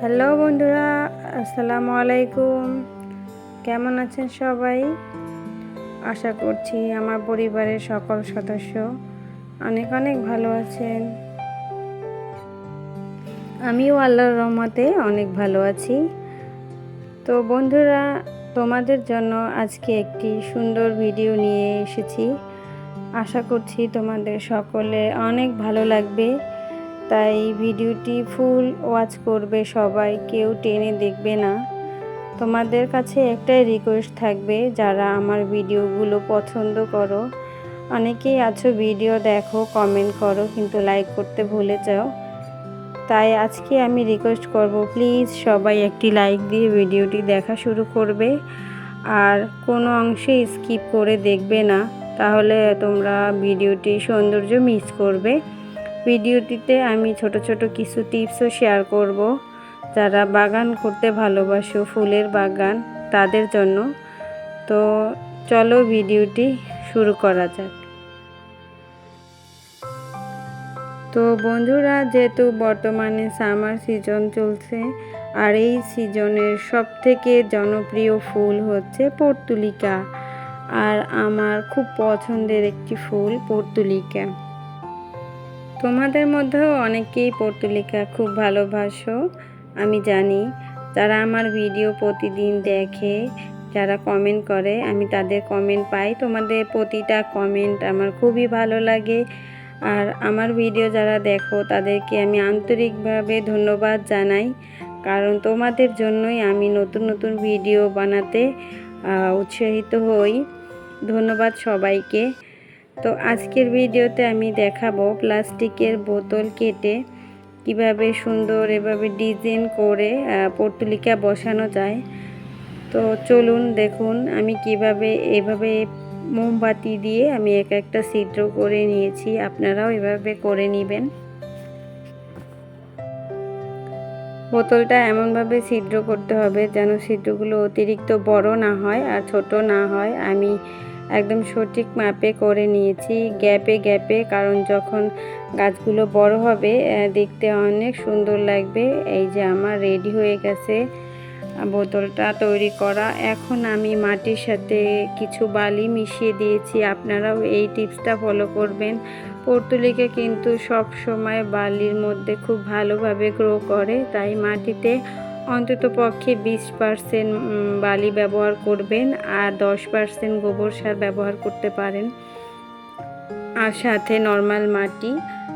Hello বন্ধুরা, আসসালামু আলাইকুম। কেমন আছেন সবাই? আশা করছি আমার পরিবারের সকল সদস্য অনেক অনেক ভালো আছেন। আমিও আল্লাহর রহমতে অনেক ভালো আছি। তো বন্ধুরা, তোমাদের জন্য আজকে একটি সুন্দর ভিডিও নিয়ে এসেছি। আশা করছি তোমাদের সকলে অনেক ভালো লাগবে। তাই ভিডিওটি ফুল ওয়াচ করবে সবাই, কেউ টেনে দেখবে না। তোমাদের কাছে একটাই রিকোয়েস্ট থাকবে, যারা আমার ভিডিওগুলো পছন্দ করো। অনেকেই আছো ভিডিও দেখো কমেন্ট করো, কিন্তু লাইক করতে ভুলে যাও। তাই আজকে আমি রিকোয়েস্ট করব প্লিজ সবাই একটি লাইক দিয়ে ভিডিওটি দেখা শুরু করবে। আর কোনো অংশে স্কিপ করে দেখবে না। তাহলে তোমরা ভিডিওটি সৌন্দর্য মিস করবে। ভিডিওটিতে আমি ছোট ছোট কিছু টিপসও শেয়ার করব। যারা বাগান করতে ভালোবাসো, ফুলের বাগান, তাদের জন্য। তো চলো ভিডিওটি শুরু করা যাক। তো বন্ধুরা, যেহেতু বর্তমানে সামার সিজন চলছে, আর এই সিজনের সবথেকে জনপ্রিয় ফুল হচ্ছে পর্তুলিকা। আর আমার খুব পছন্দের একটি ফুল পর্তুলিকা। তোমাদের মধ্যেও অনেকেই পর্তুলিকা খুব ভালোবাসো, আমি জানি। যারা আমার ভিডিও প্রতিদিন দেখে, যারা কমেন্ট করে, আমি তাদের কমেন্ট পাই। তোমাদের প্রতিটা কমেন্ট আমার খুবই ভালো লাগে। আর আমার ভিডিও যারা দেখো, তাদেরকে আমি আন্তরিকভাবে ধন্যবাদ জানাই। কারণ তোমাদের জন্যই আমি নতুন নতুন ভিডিও বানাতে উৎসাহিত হই। ধন্যবাদ সবাইকে। তো আজকের ভিডিওতে আমি দেখাবো প্লাস্টিকের বোতল কেটে কীভাবে সুন্দর এভাবে ডিজাইন করে পর্তুলিকা বসানো যায়। তো চলুন দেখুন আমি কীভাবে এভাবে মোমবাতি দিয়ে আমি এক একটা ছিদ্র করে নিয়েছি। আপনারাও এভাবে করে নেবেন। বোতলটা এমনভাবে ছিদ্র করতে হবে যেন ছিদ্রগুলো অতিরিক্ত বড় না হয় আর ছোট না হয়। আমি একদম সঠিক মাপে করে নিয়েছি, গ্যাপে গ্যাপে, কারণ যখন গাছগুলো বড় হবে দেখতে অনেক সুন্দর লাগবে। এই যে আমার রেডি হয়ে গেছে বোতলটা তৈরি করা। এখন আমি মাটির সাথে কিছু বালি মিশিয়ে দিয়েছি। আপনারাও এই টিপসটা ফলো করবেন। পর্তুলিকা কিন্তু সব সময় বালির মধ্যে খুব ভালোভাবে গ্রো করে, তাই মাটিতে অন্তত পক্ষে বিশ পার্সেন্ট বালি ব্যবহার করবেন আর দশ পার্সেন্ট গোবর সার ব্যবহার করতে পারেন। আর সাথে নর্মাল মাটি।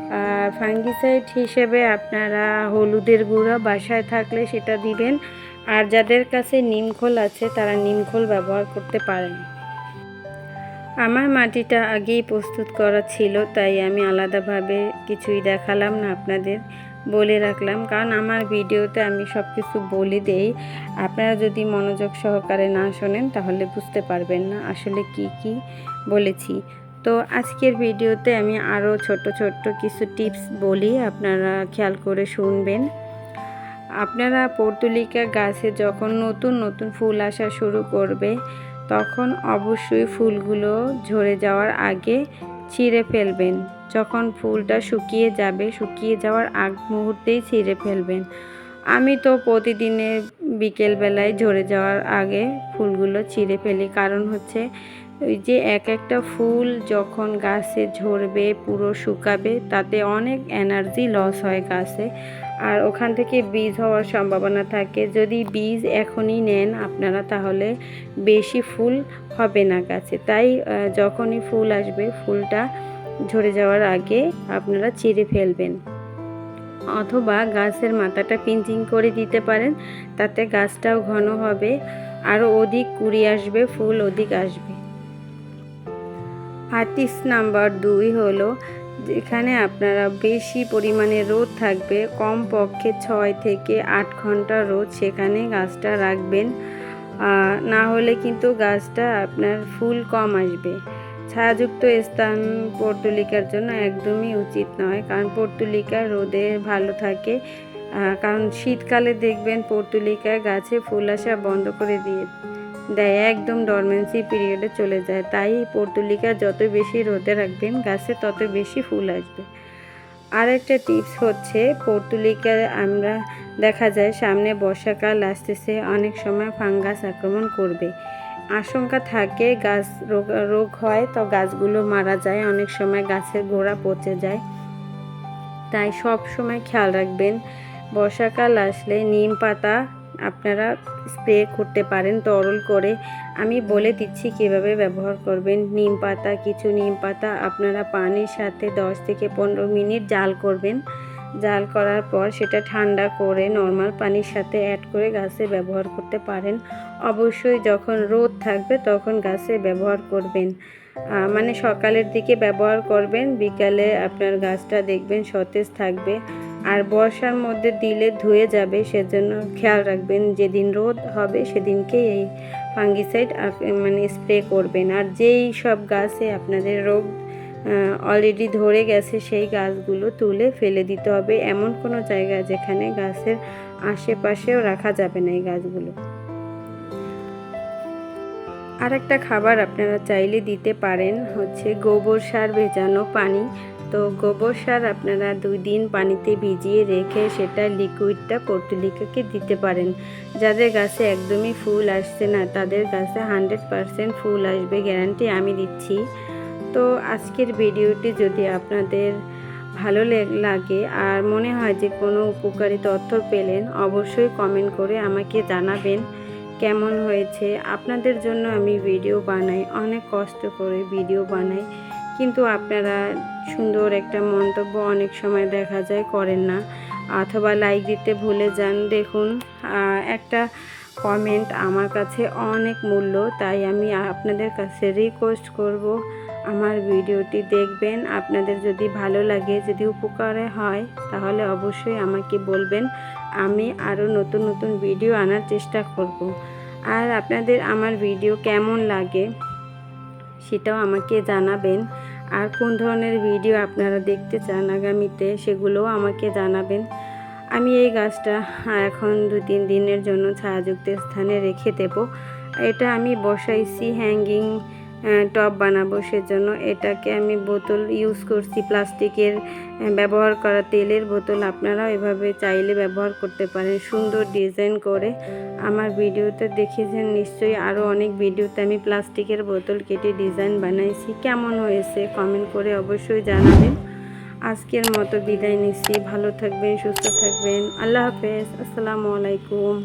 আর ফাঙ্গিসাইড হিসেবে আপনারা হলুদের গুঁড়া বাসায় থাকলে সেটা দিবেন। আর যাদের কাছে নিমখোল আছে, তারা নিমখোল ব্যবহার করতে পারেন। আমার মাটিটা আগেই প্রস্তুত করা ছিল, তাই আমি আলাদাভাবে কিছুই দেখালাম না আপনাদের, বলে রাখলাম। কারণ আমার ভিডিওতে আমি সব কিছু বলে দেই। আপনারা যদি মনোযোগ সহকারে না শোনেন, তাহলে বুঝতে পারবেন না আসলে কি কি বলেছি। তো আজকের ভিডিওতে আমি আরও ছোট ছোট কিছু টিপস বলি, আপনারা খেয়াল করে শুনবেন। আপনারা পর্তুলিকা গাছে যখন নতুন নতুন ফুল আসা শুরু করবে তখন অবশ্যই ফুলগুলো ঝরে যাওয়ার আগে ছিঁড়ে ফেলবেন। যখন ফুলটা শুকিয়ে যাবে, শুকিয়ে যাওয়ার আগ মুহূর্তেই ছিঁড়ে ফেলবেন। আমি তো প্রতিদিনে বিকেলবেলায় ঝরে যাওয়ার আগে ফুলগুলো ছিঁড়ে ফেলি। কারণ হচ্ছে ওই যে এক একটা ফুল যখন গাছে ঝরবে, পুরো শুকাবে, তাতে অনেক এনার্জি লস হয় গাছে। আর ওখান থেকে বীজ হওয়ার সম্ভাবনা থাকে। যদি বীজ এখনই নেন আপনারা তাহলে বেশি ফুল হবে না গাছে। তাই যখনই ফুল আসবে, ফুলটা ঝরে যাওয়ার আগে আপনারা চিড়ে ফেলবেন। অথবা গাছের মাথাটা পিঞ্চিং করে দিতে পারেন, তাতে গাছটাও ঘন হবে। আরও অধিক কুড়ি আসবে, ফুল অধিক আসবে। আর টিপস নাম্বার দুই হলো যেখানে আপনারা বেশি পরিমাণে রোদ থাকবে কম পক্ষে ছয় থেকে আট ঘণ্টা রোদ সেখানে গাছটা রাখবেন। না হলে কিন্তু গাছটা আপনার ফুল কম আসবে। ছায়াযুক্ত স্থান পর্তুলিকার জন্য একদমই উচিত নয়, কারণ পর্তুলিকা রোদে ভালো থাকে। কারণ শীতকালে দেখবেন পর্তুলিকা গাছে ফুল আসা বন্ধ করে দিয়ে দেয়, একদম ডরমেন্সি পিরিয়ডে চলে যায়। তাই পর্তুলিকা যত বেশি রোদে রাখবেন, গাছে তত বেশি ফুল আসবে। আর একটা টিপস হচ্ছে পর্তুলিকা আমরা, দেখা যায় সামনে বর্ষাকাল আসতেছে, অনেক সময় ফাঙ্গাস আক্রমণ করবে। আশঙ্কা থাকে, গাছ রোগ রোগ হয় তো গাছগুলো মারা যায়, অনেক সময় গাছের গোড়া পচে যায়। তাই সব সময় খেয়াল রাখবেন, বর্ষাকাল আসলে নিম পাতা আপনারা স্প্রে করতে পারেন, তরল করে। আমি বলে দিচ্ছি কীভাবে ব্যবহার করবেন। নিম পাতা, কিছু নিম পাতা আপনারা পানির সাথে 10 থেকে পনেরো মিনিট জাল করবেন। জাল করার পর সেটা ঠান্ডা করে নর্মাল পানির সাথে অ্যাড করে গাছে ব্যবহার করতে পারেন। অবশ্যই যখন রোদ থাকবে তখন গাছে ব্যবহার করবেন। মানে সকালের দিকে ব্যবহার করবেন, বিকালে আপনার গাছটা দেখবেন সতেজ থাকবে। আর বর্ষার মধ্যে দিলে ধুয়ে যাবে, সেজন্য খেয়াল রাখবেন যেদিন রোদ হবে সেদিনকে এই ফাঙ্গিসাইড মানে স্প্রে করবেন। আর যেই সব গাছে আপনাদের রোগ অলরেডি ধরে গেছে সেই গাছগুলো তুলে ফেলে দিতে হবে। এমন কোনো জায়গা যেখানে গাছের আশেপাশেও রাখা যাবে না এই গাছগুলো। আর একটা খাবার আপনারা চাইলে দিতে পারেন হচ্ছে গোবর সার ভেজানো পানি। তো গোবর সার আপনারা দুই দিন পানিতে ভিজিয়ে রেখে সেটা লিকুইডটা পর্তুলিকাকে দিতে পারেন। যাদের গাছে একদমই ফুল আসছে না, তাদের গাছে হান্ড্রেড পারসেন্ট ফুল আসবে গ্যারান্টি আমি দিচ্ছি। তো আজকের ভিডিওটি যদি আপনাদের ভালো লাগে আর মনে হয় যে কোনো উপকারী তথ্য পেলেন, অবশ্যই কমেন্ট করে আমাকে জানাবেন কেমন হয়েছে। আপনাদের জন্য আমি ভিডিও বানাই, অনেক কষ্ট করে ভিডিও বানাই। কিন্তু আপনারা সুন্দর একটা মন্তব্য অনেক সময় দেখা যায় করেন না। অথবা লাইক দিতে ভুলে যান। দেখুন একটা কমেন্ট আমার কাছে অনেক মূল্য, তাই আমি আপনাদের কাছে রিকোয়েস্ট করব আমার ভিডিওটি দেখবেন। আপনাদের যদি ভালো লাগে, যদি উপকারে হয়, তাহলে অবশ্যই আমাকে বলবেন। আমি আরও নতুন নতুন ভিডিও আনার চেষ্টা করব। আর আপনাদের আমার ভিডিও কেমন লাগে, সেটাও আমাকে জানাবেন। আর কোন ধরনের ভিডিও আপনারা দেখতে চান আগামীতে সেগুলোও আমাকে জানাবেন। আমি এই গাছটা এখন দু তিন দিনের জন্য ছায়াযুক্ত স্থানে রেখে দেব। এটা আমি বসাইছি হ্যাঙ্গিং টপ বানাবো সেজন্য এটাকে আমি বোতল ইউজ করছি। প্লাস্টিকের ব্যবহার করা তেলের বোতল আপনারা এভাবে চাইলে ব্যবহার করতে পারেন। সুন্দর ডিজাইন করে আমার ভিডিওতে দেখেছেন নিশ্চয়ই আরও অনেক ভিডিওতে আমি প্লাস্টিকের বোতল কেটে ডিজাইন বানাইছি। কেমন হয়েছে কমেন্ট করে অবশ্যই জানাবেন। আজকের মতো বিদায় নিচ্ছি। ভালো থাকবেন, সুস্থ থাকবেন। আল্লাহ হাফেজ। আসসালামু আলাইকুম।